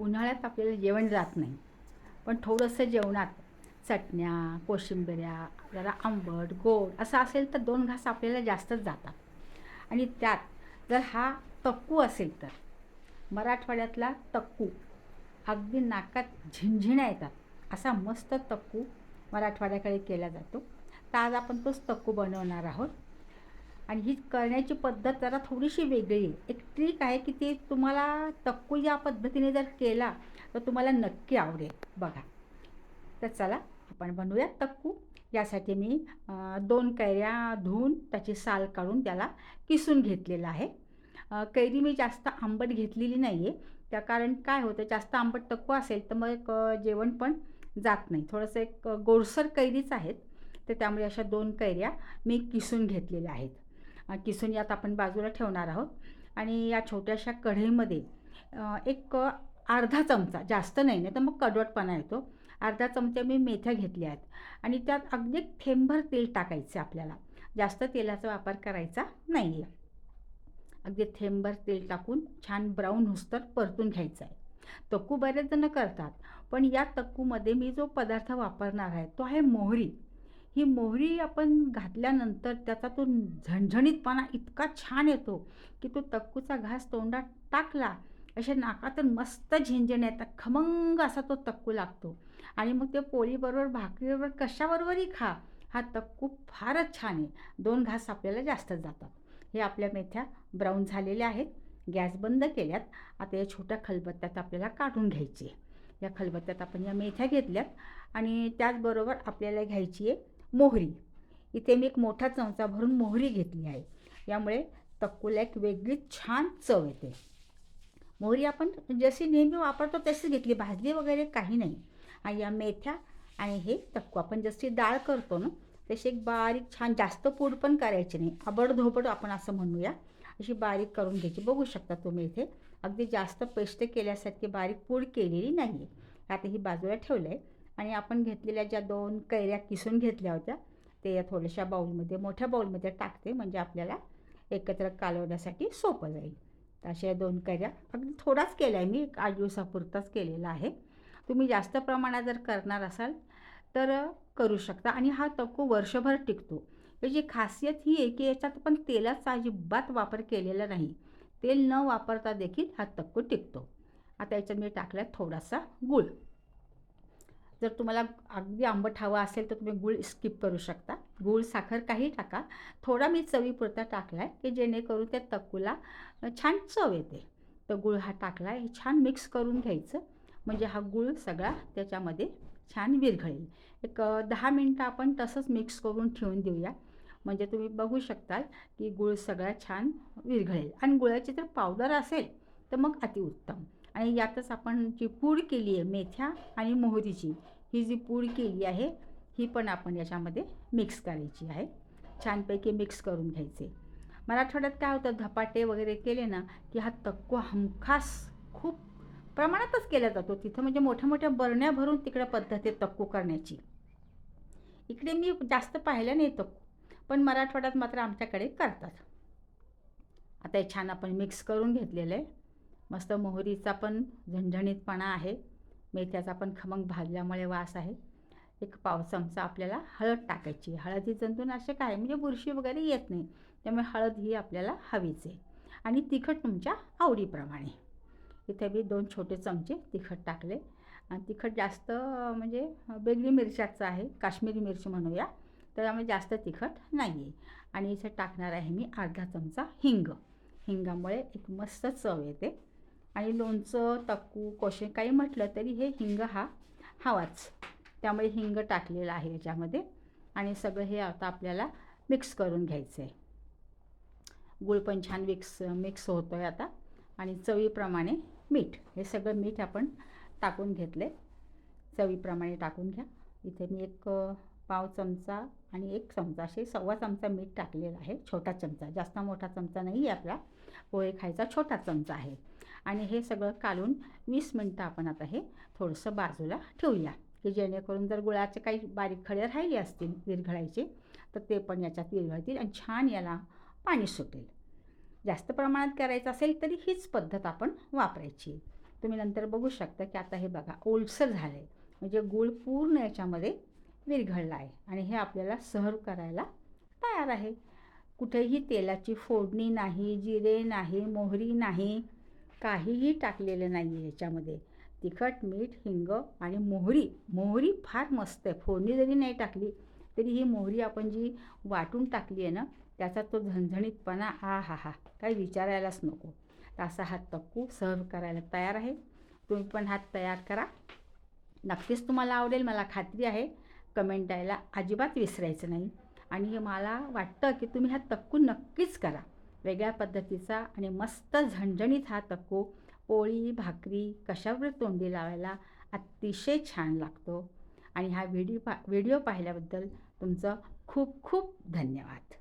उन्हाळ्यात आपल्याला जेवण जात नाही. पण थोडंसं जेवणात चटण्या कोशिंबिऱ्या जरा आंबट गोड असं असेल तर दोन घास आपल्याला जास्तच जातात. आणि त्यात जर हा तक्कू असेल तर मराठवाड्यातला तक्कू अगदी नाकात झिणझिण्या येतात. असा मस्त तक्कू मराठवाड्याकडे केला जातो. तर आज आपण तोच तक्कू बनवणार आहोत. आणि ही करण्याची पद्धत जरा थोडीशी वेगळी. आहे एक ट्रिक आहे की ते तुम्हाला तक्कू या पद्धतीने जर केला तर तुम्हाला नक्की आवडेल. बघा. तर चला आपण बनवूया तक्कू. यासाठी मी दोन कैऱ्या धुवून त्याची साल काढून त्याला किसून घेतलेलं आहे. कैरी मी जास्त आंबट घेतलेली नाही आहे त्या कारण काय होतं जास्त आंबट तक्कू असेल तर मग जेवण पण जात नाही. थोडंसं एक गोडसर कैरीच आहेत. तर त्यामुळे अशा दोन कैऱ्या मी किसून घेतलेल्या आहेत. किसून यात आपण बाजूला ठेवणार आहोत. आणि या छोट्याशा कढईमध्ये एक अर्धा चमचा जास्त नाही नाही तर मग कडवटपणा येतो. अर्धा चमचा मी मेथ्या घेतल्या आहेत. आणि त्यात अगदी एक थेंबभर तेल टाकायचं आपल्याला. जास्त तेलाचा वापर करायचा नाही आहे अगदी थेंबभर तेल टाकून छान ब्राऊन हुस्तर परतून घ्यायचं आहे. तक्कू बरेच जण करतात पण या तक्कूमध्ये मी जो पदार्थ वापरणार आहे तो आहे मोहरी. ही मोहरी आपण घातल्यानंतर त्याचा तो झणझणीतपणा इतका छान येतो की तो तक्कूचा घास तोंडात टाकला अशा नाकातून मस्त झिंजण येतात. खमंग असा तो तक्कू लागतो. आणि मग ते पोळीबरोबर भाकरीबरोबर कशाबरोबरही खा हा तक्कू फारच छान आहे. दोन घास आपल्याला जास्त जातात. हे आपल्या मेथ्या ब्राऊन झालेल्या आहेत. गॅस बंद केल्यात. आता या छोट्या खलबत्त्यात आपल्याला काढून घ्यायची आहे. या खलबत्त्यात आपण या मेथ्या घेतल्यात आणि त्याचबरोबर आपल्याला घ्यायची आहे मोहरी. इथे मी एक मोठा चमचा भरून मोहरी घेतली आहे. यामुळे तक्कूला एक वेगळी छान चव येते. मोहरी आपण जशी नेहमी वापरतो तशीच घेतली. भाजली वगैरे काही नाही. आणि या मेथ्या आणि हे तक्कू आपण जशी डाळ करतो ना तशी एक बारीक छान जास्त पूड पण करायची नाही. आबडधोबड आपण असं म्हणूया. अशी बारीक करून घ्यायची. बघू शकता तुम्ही इथे. अगदी जास्त पेस्ट केल्यासारखी बारीक पूड केलेली नाही आहे आता ही बाजूला ठेवलं आहे आणि आपण घेतलेल्या ज्या दोन कैऱ्या किसून घेतल्या होत्या ते या थोड्याशा बाऊलमध्ये मोठ्या बाऊलमध्ये टाकते म्हणजे आपल्याला एकत्र कालवण्यासाठी सोपं जाईल. तर अशा दोन कैऱ्या अगदी थोडाच केला आहे मी एक आठ दिवसापुरताच केलेला आहे. तुम्ही जास्त प्रमाणात जर करणार असाल तर करू शकता. आणि हा तक्को वर्षभर टिकतो. याची खासियत ही आहे की याच्यात पण तेलाचा अजिबात वापर केलेला नाही. तेल न वापरता देखील हा तक्को टिकतो. आता याच्यात मी टाकला थोडासा गूळ. जर तुम्हाला अगदी आंबट हवा असेल तर तुम्ही गूळ स्किप करू शकता. गूळ साखर काही टाका. थोडा मी चवीपुरता टाकला आहे की जेणेकरून त्या तक्कूला छान चव येते. तर गूळ हा टाकला आहे हे छान मिक्स करून घ्यायचं. म्हणजे हा गूळ सगळा त्याच्यामध्ये छान विरघळेल. एक दहा मिनटं आपण तसंच मिक्स करून ठेवून देऊया. म्हणजे तुम्ही बघू शकताल की गूळ सगळा छान विरघळेल. आणि गुळाची जर पावडर असेल तर मग अतिउत्तम. आणि यातच आपण जी पूड केली आहे मेथ्या आणि मोहरीची ही जी पूड केली आहे ही पण आपण याच्यामध्ये मिक्स करायची आहे. छानपैकी मिक्स करून घ्यायचे. मराठवाड्यात काय होतं धपाटे वगैरे केले ना की हा तक्को हमखास खूप प्रमाणातच केला जातो. तिथं म्हणजे मोठ्या मोठ्या बरण्या भरून तिकडे पद्धत आहे तक्कू करण्याची. इकडे मी जास्त पाहिलं नाही तक्कू पण मराठवाड्यात मात्र आमच्याकडे करतात. आता हे छान आपण मिक्स करून घेतलेलं आहे. मस्त मोहरीचा पण झणझणीतपणा आहे. मेथ्याचा पण खमंग भाजल्यामुळे वास आहे. एक पाव चमचा आपल्याला हळद टाकायची. हळद ही जंतुनाशक आहे म्हणजे बुरशी वगैरे येत नाही. त्यामुळे हळद ही आपल्याला हवीच आहे. आणि तिखट तुमच्या आवडीप्रमाणे. इथे मी दोन छोटे चमचे तिखट टाकले. आणि तिखट जास्त म्हणजे बेगली मिरच्याचं आहे. काश्मीरी मिरची म्हणूया. तर त्यामुळे जास्त तिखट नाही आहे आणि इथे टाकणार आहे मी अर्धा चमचा हिंग. हिंगामुळे एक मस्त चव येते. आणि लोणचं तक्कू कोशे काही म्हटलं तरी हे हिंग हा हवाच. त्यामुळे हिंग टाकलेलं आहे याच्यामध्ये. आणि सगळं हे आता आपल्याला मिक्स करून घ्यायचं आहे गूळ पण छान मिक्स मिक्स होतो आहे आता. आणि चवीप्रमाणे मीठ हे सगळं मीठ आपण टाकून घेतले चवीप्रमाणे टाकून घ्या. इथे मी एक पाव चमचा आणि एक चमचा असे सव्वा चमचा मीठ टाकलेला आहे छोटा चमचा. जास्त मोठा चमचा नाही आहे आपला. पोहे खायचा छोटा चमचा आहे. आणि हे सगळं काढून वीस मिनटं आपण आता हे थोडंसं बाजूला ठेवूया. की जेणेकरून जर गुळाचे काही बारीक खडे राहिले असतील विरघळायचे तर ते पण याच्यात विरघळतील आणि छान याला पाणी सुटेल. जास्त प्रमाणात करायचं असेल तरी हीच पद्धत आपण वापरायची. तुम्ही नंतर बघू शकता की आता हे बघा ओलसर झालं आहे म्हणजे गूळ पूर्ण याच्यामध्ये विरघळला आहे आणि हे आपल्याला सर्व करायला तयार आहे. कुठेही तेलाची फोडणी नाही जिरे नाही मोहरी नाही काहीही टाकलेलं नाही आहे याच्यामध्ये. तिखट मीठ हिंग आणि मोहरी. मोहरी फार मस्त आहे. फोडणी जरी नाही टाकली तरी ही मोहरी आपण जी वाटून टाकली आहे ना त्याचा तो झणझणीतपणा आ हा हा काही विचारायलाच नको. तर असा हा तक्कू सर्व करायला तयार आहे. तुम्ही पण हा तयार करा. नक्कीच तुम्हाला आवडेल मला खात्री आहे. कमेंट द्यायला अजिबात विसरायचं नाही. आणि मला वाटतं की तुम्ही हा तक्कू नक्कीच करा. वेगळ्या पद्धतीचा आणि मस्त झणझणीत हा तक्कू पोळी भाकरी कशावर तोंडी लावायला अतिशय छान लागतो. आणि हा व्हिडिओ पा व्हिडिओ पाहिल्याबद्दल तुमचं खूप खूप धन्यवाद.